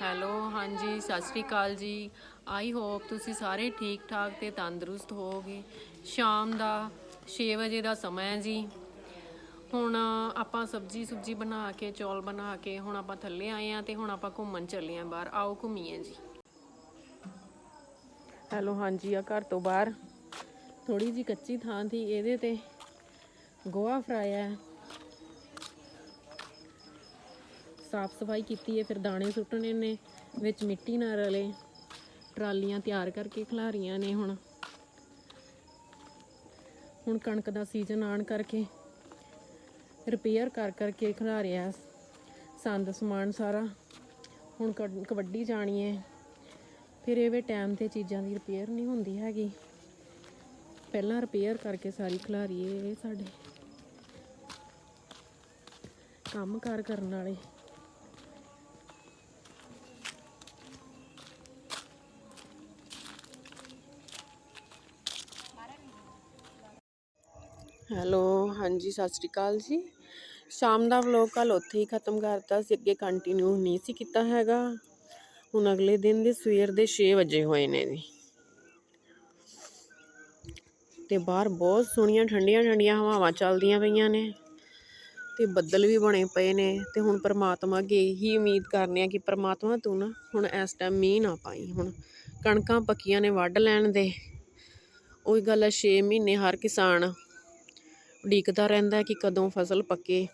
Hello, ਹਾਂਜੀ, ਸਤਿ ਸ੍ਰੀ ਅਕਾਲ ਜੀ। I hope ਤੁਸੀਂ ਸਾਰੇ ਠੀਕ ਠਾਕ ਤੇ ਤੰਦਰੁਸਤ ਹੋਵੋਗੇ। ਸ਼ਾਮ ਦਾ 6 ਵਜੇ ਦਾ ਸਮਾਂ ਹੈ ਜੀ। ਹੁਣ ਆਪਾਂ ਸਬਜੀ ਸੁਬਜੀ ਬਣਾ ਕੇ, ਚੌਲ ਬਣਾ ਕੇ, ਹੁਣ ਆਪਾਂ ਥੱਲੇ ਆਏ ਆ ਤੇ ਹੁਣ ਆਪਾਂ ਘੁੰਮਣ ਚੱਲੇ ਆ ਬਾਹਰ। ਆਓ ਘੁੰਮੀਏ ਜੀ। ਹੈਲੋ, ਹਾਂਜੀ, ਆ ਘਰ ਤੋਂ ਬਾਹਰ। ਥੋੜੀ ਜੀ ਕੱਚੀ ਥਾਂ ਸੀ, ਇਹਦੇ ਤੇ ਗੋਹਾ ਫਰਾਇਆ ਹੈ ਸਾਫ਼ ਸਫ਼ਾਈ ਕੀਤੀ ਹੈ, ਫਿਰ ਦਾਣੇ ਸੁੱਟਣੇ ਨੇ, ਵਿੱਚ ਮਿੱਟੀ ਨਾ ਰਲੇ। ਟਰਾਲੀਆਂ ਤਿਆਰ ਕਰਕੇ ਖਿਲਾਰੀਆਂ ਨੇ ਹੁਣ। ਹੁਣ ਕਣਕ ਦਾ ਸੀਜ਼ਨ ਆਣ ਕਰਕੇ ਰਿਪੇਅਰ ਕਰ ਕਰਕੇ ਖਿਲਾਰਿਆ ਸੰਦ, ਸਮਾਨ ਸਾਰਾ। ਹੁਣ ਕਣਕ ਵੱਢੀ ਜਾਣੀ ਹੈ। ਫਿਰ ਇਹ ਵੇ ਟਾਈਮ ਤੇ ਚੀਜ਼ਾਂ ਦੀ ਰਿਪੇਅਰ ਨਹੀਂ ਹੁੰਦੀ ਹੈਗੀ। ਪਹਿਲਾਂ ਰਿਪੇਅਰ ਕਰਕੇ ਸਾਰੀ ਖਿਲਾਰੀ ਇਹ ਸਾਡੇ। ਕੰਮ ਕਾਰ ਕਰਨ ਵਾਲੇ। ਹੈਲੋ, ਹਾਂਜੀ, ਸਤਿ ਸ਼੍ਰੀ ਅਕਾਲ ਜੀ। ਸ਼ਾਮ ਦਾ ਵਲੋਗ ਕੱਲ ਉੱਥੇ ਹੀ ਖਤਮ ਕਰਤਾ ਸੀ, ਅੱਗੇ ਕੰਟੀਨਿਊ ਨਹੀਂ ਸੀ ਕੀਤਾ ਹੈਗਾ। ਹੁਣ ਅਗਲੇ ਦਿਨ ਦੇ ਸਵੇਰ ਦੇ 6 ਵਜੇ ਹੋਏ ਨੇ ਜੀ। ਤੇ ਬਾਹਰ ਬਹੁਤ ਸੋਹਣੀਆਂ, ਠੰਡੀਆਂ ਠੰਡੀਆਂ ਹਵਾਵਾਂ ਚੱਲਦੀਆਂ ਪਈਆਂ ਨੇ। ਤੇ ਬੱਦਲ ਵੀ ਬਣੇ ਪਏ ਨੇ। ਤੇ ਹੁਣ ਪ੍ਰਮਾਤਮਾ ਅੱਗੇ ਇਹੀ ਉਮੀਦ ਕਰਨੇ ਆ ਕਿ ਪਰਮਾਤਮਾ ਤੂੰ ਨਾ ਹੁਣ ਇਸ ਟਾਈਮ ਮੀਂਹ ਨਾ ਪਾਈ। ਹੁਣ ਕਣਕਾਂ ਪੱਕੀਆਂ ਨੇ ਵੱਢ ਲੈਣ ਦੇ। ਉਹੀ ਗੱਲ ਹੈ 6 ਮਹੀਨੇ ਹਰ ਕਿਸਾਨ ਉਡੀਕਦਾ ਰਹਿੰਦਾ ਕਿ ਕਦੋਂ ਫਸਲ ਪੱਕੇ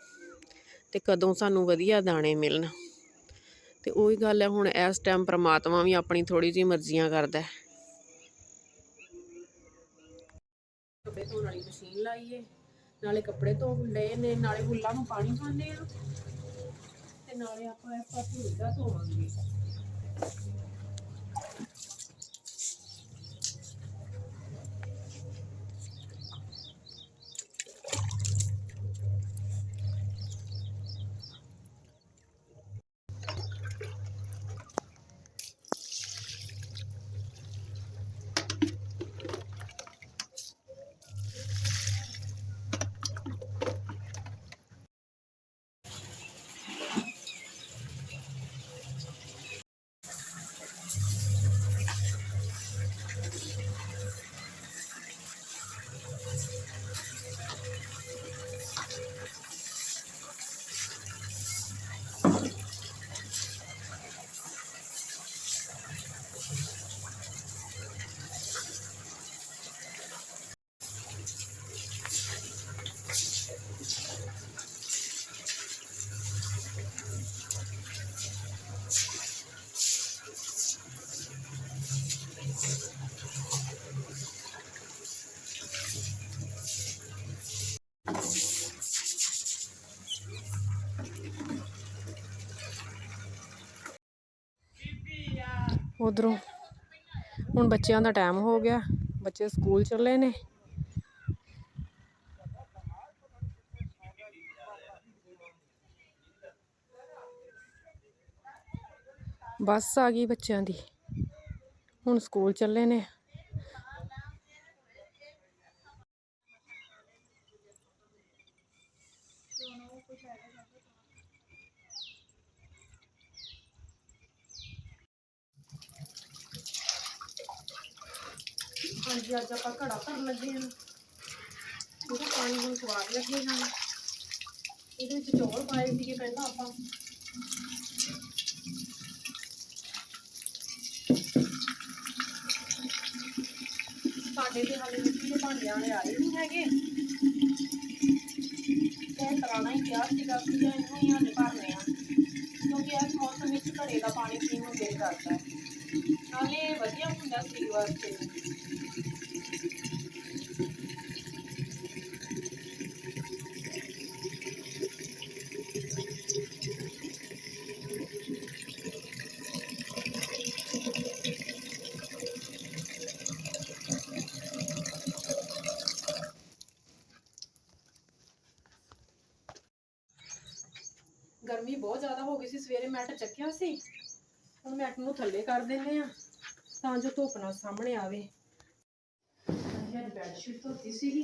ਤੇ ਕਦੋਂ ਸਾਨੂੰ ਵਧੀਆ ਦਾਣੇ ਮਿਲਣ। ਤੇ ਉਹੀ ਗੱਲ ਹੈ, ਹੁਣ ਇਸ ਟਾਈਮ ਪ੍ਰਮਾਤਮਾ ਵੀ ਆਪਣੀ ਥੋੜੀ ਜਿਹੀ ਮਰਜ਼ੀਆਂ ਕਰਦਾ ਹੈ। ਕੱਪੜੇ ਧੋਣ ਵਾਲੀ ਮਸ਼ੀਨ ਲਾਈਏ, ਨਾਲੇ ਕੱਪੜੇ ਧੋਣ ਲਏ ਨੇ, ਨਾਲੇ ਫੁੱਲਾਂ ਨੂੰ ਪਾਣੀ ਪਾਉਂਦੇ ਆ ਤੇ ਨਾਲੇ ਆਪਾਂ ਇਹ ਪਾਸੇ ਦਾ ਧੋਵਾਂਗੇ। ਉਧਰੋਂ। ਹੁਣ ਬੱਚਿਆਂ ਦਾ ਟਾਈਮ ਹੋ ਗਿਆ। ਬੱਚੇ ਸਕੂਲ ਚੱਲੇ ਨੇ। ਬੱਸ ਆ ਗਈ ਬੱਚਿਆਂ ਦੀ। ਹੁਣ ਸਕੂਲ ਚੱਲੇ ਨੇ। ਹਾਂਜੀ ਅੱਜ ਆਪਾਂ ਘੜਾ ਭਰਨ ਲੱਗੇ ਹਾਂ। ਉਹਦਾ ਪਾਣੀ ਹੁਣ ਸਵਾਦ ਲੱਗੇ ਹਨ ਇਹਦੇ ਵਿੱਚ ਚੌਲ ਪਾਏ ਸੀਗੇ ਪਹਿਲਾਂ ਆਪਾਂ। ਸਾਡੇ ਤੇ ਹਾਲੇ ਮਿੱਟੀ ਦੇ ਭਾਂਡਿਆਂ ਵਾਲੇ ਆਏ ਨਹੀਂ ਹੈਗੇ। ਇਹ ਕਰਾਣਾ ਹੀ ਕਿਹਾ ਸੀਗਾ ਕਿ ਇਹਨੂੰ ਹੀ ਹਾਲੇ ਭਰਨੇ ਆ। ਕਿਉਂਕਿ ਇਸ ਮੌਸਮ ਵਿੱਚ ਘੜੇ ਦਾ ਪਾਣੀ ਪੀਣ ਨੂੰ ਦਿਲ ਕਰਦਾ। ਹੈ ਨਾਲੇ ਇਹ ਵਧੀਆ ਹੁੰਦਾ ਸਰੀਰ ਵਾਸਤੇ। ਗਰਮੀ ਬਹੁਤ ਜ਼ਿਆਦਾ ਹੋ ਗਈ ਸੀ, ਸਵੇਰੇ ਮੈਟ ਚੱਕਿਆ ਸੀ। ਹੁਣ ਮੈਟ ਨੂੰ ਥੱਲੇ ਕਰ ਦਿੰਦੇ ਆ ਤਾਂ ਜੋ ਧੁੱਪ ਨਾ ਸਾਹਮਣੇ ਆਵੇ। ਇਹ ਬੈੱਡ ਸ਼ੀਟ ਧੋਤੀ ਸੀਗੀ,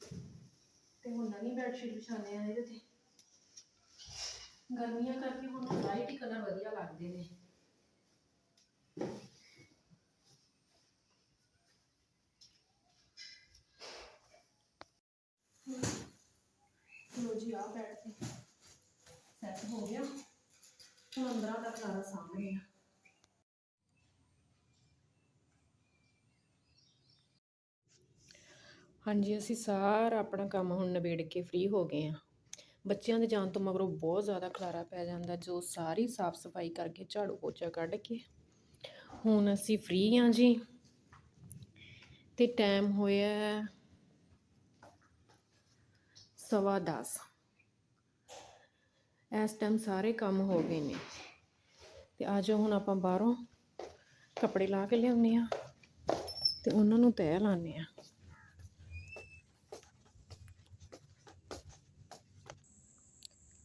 ਤੇ ਹੁਣ ਨਵੀਂ ਬੈੱਡ ਸ਼ੀਟ ਵਿਛਾਉਂਦੇ ਆ ਇਹਦੇ ਤੇ। ਗਰਮੀਆਂ ਕਰਕੇ ਹੁਣ ਲਾਈਟ ਹੀ ਕਲਰ ਵਧੀਆ ਲੱਗਦੇ ਨੇ। ਲੋ ਜੀ ਆ ਬੈਠ ਤੇ। ਸੈੱਟ ਹੋ ਗਿਆ। ਹੁਣ ਅੰਦਰਾਂ ਦਾ ਖਲਾਰਾ ਸਾਹਮਣੇ ਆ। ਹਾਂਜੀ, ਅਸੀਂ ਸਾਰਾ ਆਪਣਾ ਕੰਮ ਹੁਣ ਨਿਬੇੜ ਕੇ ਫ੍ਰੀ ਹੋ ਗਏ ਆ ਬੱਚਿਆਂ ਦੇ ਜਾਣ ਤੋਂ ਮਗਰੋਂ ਬਹੁਤ ਜ਼ਿਆਦਾ ਖਲਾਰਾ ਪੈ ਜਾਂਦਾ, ਜੋ ਸਾਰੀ ਸਾਫ਼ ਸਫ਼ਾਈ ਕਰਕੇ ਝਾੜੂ ਪੋਚਾ ਕੱਢ ਕੇ। ਹੁਣ ਅਸੀਂ ਫ੍ਰੀ ਆ ਜੀ। ਤੇ ਟਾਈਮ ਹੋਇਆ ਸਵਾ ਦਸ। ਇਸ ਟਾਈਮ ਸਾਰੇ ਕੰਮ ਹੋ ਗਏ ਨੇ। ਤੇ ਆ ਜਾਓ, ਹੁਣ ਆਪਾਂ ਬਾਹਰੋਂ ਕੱਪੜੇ ਲਾ ਕੇ ਲਿਆਉਂਦੇ ਆ ਤੇ ਉਹਨਾਂ ਨੂੰ ਤੈਅ ਲਾਉਂਦੇ ਆ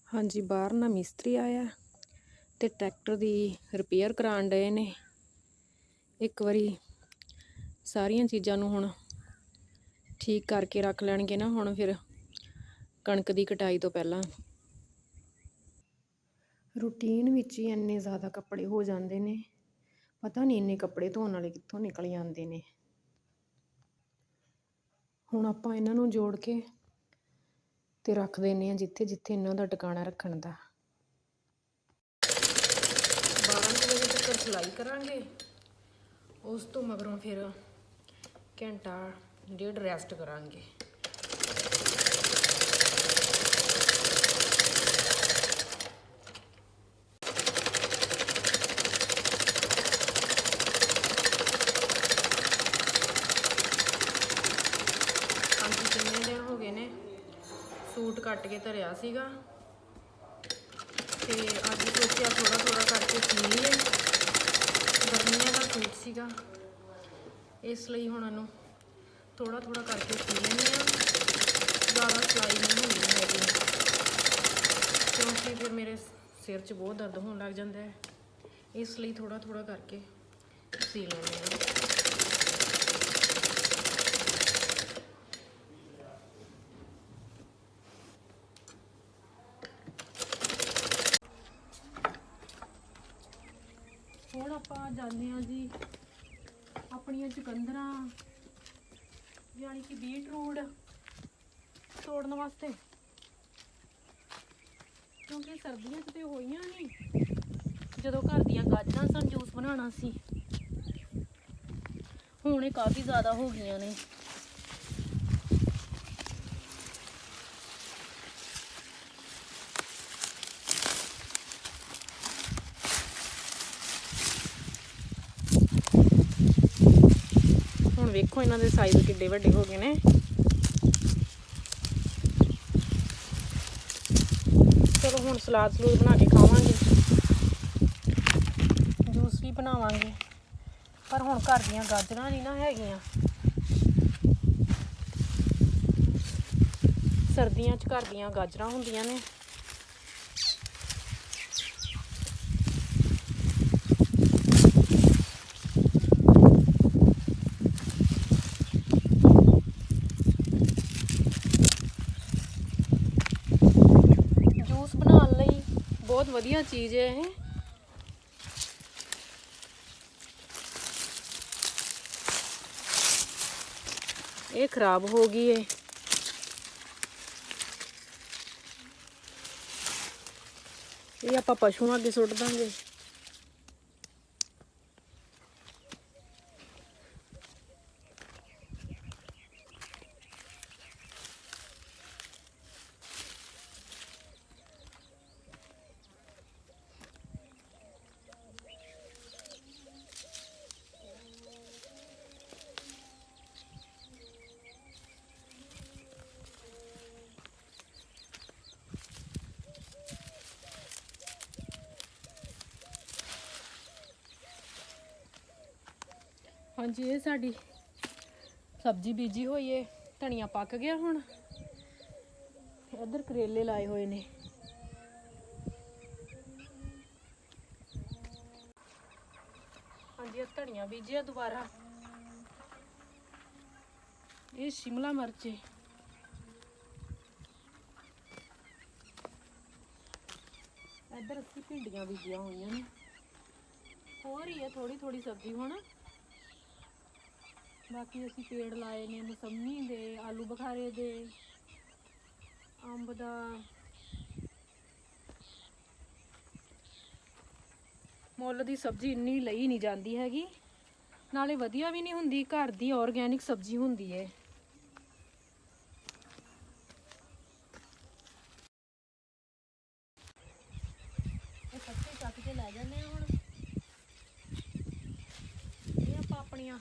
ਹਾਂਜੀ, ਬਾਹਰ ਨਾ ਮਿਸਤਰੀ ਆਇਆ ਤੇ ਟਰੈਕਟਰ ਦੀ ਰਿਪੇਅਰ ਕਰਾਉਣ ਡਏ ਨੇ। ਇੱਕ ਵਾਰੀ ਸਾਰੀਆਂ ਚੀਜ਼ਾਂ ਨੂੰ ਹੁਣ ਠੀਕ ਕਰਕੇ ਰੱਖ ਲੈਣਗੇ ਨਾ ਹੁਣ ਫਿਰ ਕਣਕ ਦੀ ਕਟਾਈ ਤੋਂ ਪਹਿਲਾਂ। ਰੂਟੀਨ ਵਿੱਚ ਹੀ ਇੰਨੇ ਜ਼ਿਆਦਾ ਕੱਪੜੇ ਹੋ ਜਾਂਦੇ ਨੇ। ਪਤਾ ਨਹੀਂ ਇੰਨੇ ਕੱਪੜੇ ਧੋਣ ਵਾਲੇ ਕਿੱਥੋਂ ਨਿਕਲ ਜਾਂਦੇ ਨੇ। ਹੁਣ ਆਪਾਂ ਇਹਨਾਂ ਨੂੰ ਜੋੜ ਕੇ ਤੇ ਰੱਖ ਦਿੰਨੇ ਆ ਜਿੱਥੇ ਜਿੱਥੇ ਇਹਨਾਂ ਦਾ ਟਿਕਾਣਾ ਰੱਖਣ ਦਾ। 12 ਵਜੇ ਤੱਕ ਸਿਲਾਈ ਕਰਾਂਗੇ। ਉਸ ਤੋਂ ਮਗਰੋਂ ਫਿਰ ਘੰਟਾ ਡੇਢ ਰੈਸਟ ਕਰਾਂਗੇ ਹਾਂਜੀ ਕਿੰਨੇ ਦਿਨ ਹੋ ਗਏ ਨੇ ਸੂਟ ਕੱਟ ਕੇ ਧਰਿਆ ਸੀਗਾ। ਤੇ ਅੱਜ ਸੋਚਿਆ ਥੋੜਾ ਥੋੜਾ ਕਰਕੇ ਸੀ ਲਈਏ। ਗਰਮੀਆਂ ਦਾ ਸੂਟ ਸੀਗਾ। ਇਸ ਲਈ ਹੁਣ ਇਹਨੂੰ ਥੋੜਾ ਥੋੜਾ ਕਰਕੇ ਸੀ ਲੈਂਦੇ ਆ ਜ਼ਿਆਦਾ ਸਿਲਾਈ ਨਹੀਂ ਹੁੰਦੀ ਹੈਗੀ। ਕਿਉਂਕਿ ਫਿਰ ਮੇਰੇ ਸਿਰ 'ਚ ਬਹੁਤ ਦਰਦ ਹੋਣ ਲੱਗ ਜਾਂਦਾ ਹੈ। ਇਸ ਲਈ ਥੋੜਾ ਥੋੜਾ ਕਰਕੇ ਸੀ ਲੈਂਦੇ ਆ ਹੁਣ ਆਪਾਂ ਜਾਂਦੇ ਹਾਂ ਜੀ ਆਪਣੀਆਂ ਚੁਕੰਦਰਾਂ ਯਾਨੀ ਕਿ ਬੀਟਰੂਟ ਤੋੜਨ ਵਾਸਤੇ। ਕਿਉਂਕਿ ਸਰਦੀਆਂ 'ਚ ਤੇ ਹੋਈਆਂ ਨਹੀਂ ਜਦੋਂ ਘਰ ਦੀਆਂ ਗਾਜਰਾਂ ਸਨ, ਜੂਸ ਬਣਾਉਣਾ ਸੀ। ਹੁਣ ਇਹ ਕਾਫੀ ਜ਼ਿਆਦਾ ਹੋ ਗਈਆਂ ਨੇ। ਵੇਖੋ ਇਹਨਾਂ ਦੇ ਸਾਈਜ਼ ਕਿੱਡੇ ਵੱਡੇ ਹੋ ਗਏ ਨੇ। ਚਲੋ ਹੁਣ ਸਲਾਦ ਸਲੂਦ ਬਣਾ ਕੇ ਖਾਵਾਂਗੇ। ਜੂਸ ਵੀ ਬਣਾਵਾਂਗੇ। ਪਰ ਹੁਣ ਘਰ ਦੀਆਂ ਗਾਜਰਾਂ ਨਹੀਂ ਨਾ ਹੈਗੀਆਂ। ਸਰਦੀਆਂ 'ਚ ਘਰ ਦੀਆਂ ਗਾਜਰਾਂ ਹੁੰਦੀਆਂ ਨੇ ਜੂਸ ਬਣਾਉਣ ਲਈ ਬਹੁਤ ਵਧੀਆ ਚੀਜ਼ ਹੈ ਇਹ। ਇਹ ਖਰਾਬ ਹੋ ਗਈ ਏ ਇਹ ਆਪਾਂ ਪਸ਼ੂਆਂ ਅੱਗੇ ਸੁੱਟ ਦਾਂਗੇ। ਹਾਂਜੀ, ਇਹ ਸਾਡੀ ਸਬਜ਼ੀ ਬੀਜੀ ਹੋਈ ਏ, ਧਨੀਆ ਪੱਕ ਗਿਆ ਹੁਣ। ਇੱਧਰ ਕਰੇਲੇ ਲਾਏ ਹੋਏ ਨੇ। ਹਾਂਜੀ, ਇਹ ਧਨੀਆ ਬੀਜਿਆ ਦੁਬਾਰਾ। ਇਹ ਸ਼ਿਮਲਾ ਮਿਰਚ ਏ। ਇੱਧਰ ਅਸੀਂ ਭਿੰਡੀਆਂ ਬੀਜੀਆਂ ਹੋਈਆਂ ਨੇ। ਹੋਰ ਹੀ ਹੈ ਥੋੜੀ ਥੋੜੀ ਸਬਜ਼ੀ ਹੁਣ। ਬਾਕੀ ਅਸੀਂ ਪੇੜ ਲਾਏ ਨੇ ਮਸੰਮੀ ਦੇ, ਆਲੂ ਬਖਾਰੇ ਦੇ, ਅੰਬ ਦਾ। ਮੁੱਲ ਦੀ ਸਬਜ਼ੀ ਇੰਨੀ ਲਈ ਨਹੀਂ ਜਾਂਦੀ ਹੈਗੀ। ਨਾਲੇ ਵਧੀਆ ਵੀ ਨਹੀਂ ਹੁੰਦੀ, ਘਰ ਦੀ ਆਰਗੇਨਿਕ ਸਬਜ਼ੀ ਹੁੰਦੀ ਹੈ ਆਪਾਂ ਆਪਣੀਆਂ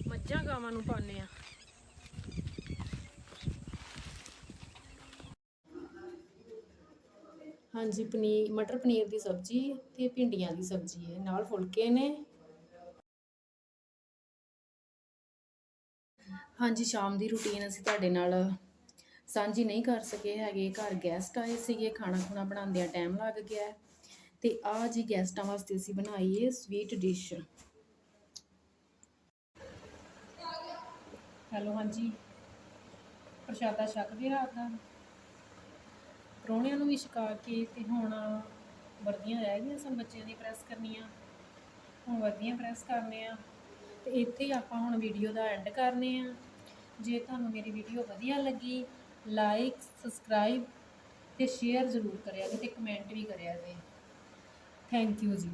ਮੱਝਾਂ ਗਾਵਾਂ ਨੂੰ ਪਾਉਂਦੇ ਆ। ਹਾਂਜੀ, ਪਨੀਰ, ਮਟਰ ਪਨੀਰ ਦੀ ਸਬਜ਼ੀ ਤੇ ਭਿੰਡੀਆਂ ਦੀ ਸਬਜ਼ੀ ਹੈ। ਨਾਲ ਫੁਲਕੇ ਨੇ। ਹਾਂਜੀ, ਸ਼ਾਮ ਦੀ ਰੁਟੀਨ ਅਸੀਂ ਤੁਹਾਡੇ ਨਾਲ ਸਾਂਝੀ ਨਹੀਂ ਕਰ ਸਕੇ ਹੈਗੇ। ਘਰ ਗੈਸਟ ਆਏ ਸੀਗੇ, ਖਾਣਾ ਖੁਣਾ ਬਣਾਉਂਦਿਆਂ ਟਾਈਮ ਲੱਗ ਗਿਆ। ਤੇ ਆ ਜੀ ਗੈਸਟਾਂ ਵਾਸਤੇ ਅਸੀਂ ਬਣਾਈ ਹੈ ਸਵੀਟ ਡਿਸ਼ ਹੈਲੋ, ਹਾਂਜੀ। ਪ੍ਰਸ਼ਾਦਾ ਛਕਦੇ ਰਾਤ ਦਾ ਪ੍ਰਾਹੁਣਿਆਂ ਨੂੰ ਵੀ ਛਕਾ ਕੇ ਤੇ ਹੁਣ ਵਰਦੀਆਂ ਰਹਿ ਗਈਆਂ ਸਨ ਬੱਚਿਆਂ ਦੀ ਪ੍ਰੈਸ ਕਰਨੀਆਂ। ਹੁਣ ਵਰਦੀਆਂ ਪ੍ਰੈਸ ਕਰਨੇ ਆ। ਤੇ ਇੱਥੇ ਹੀ ਆਪਾਂ ਹੁਣ ਵੀਡੀਓ ਦਾ ਐਂਡ ਕਰਨੇ ਆ। ਜੇ ਤੁਹਾਨੂੰ ਮੇਰੀ ਵੀਡੀਓ ਵਧੀਆ ਲੱਗੀ ਲਾਈਕ ਸਬਸਕ੍ਰਾਈਬ ਤੇ ਸ਼ੇਅਰ ਜ਼ਰੂਰ ਕਰਿਆ ਜੀ ਤੇ ਕਮੈਂਟ ਵੀ ਕਰਿਆ ਜੀ ਥੈਂਕ ਯੂ ਜੀ।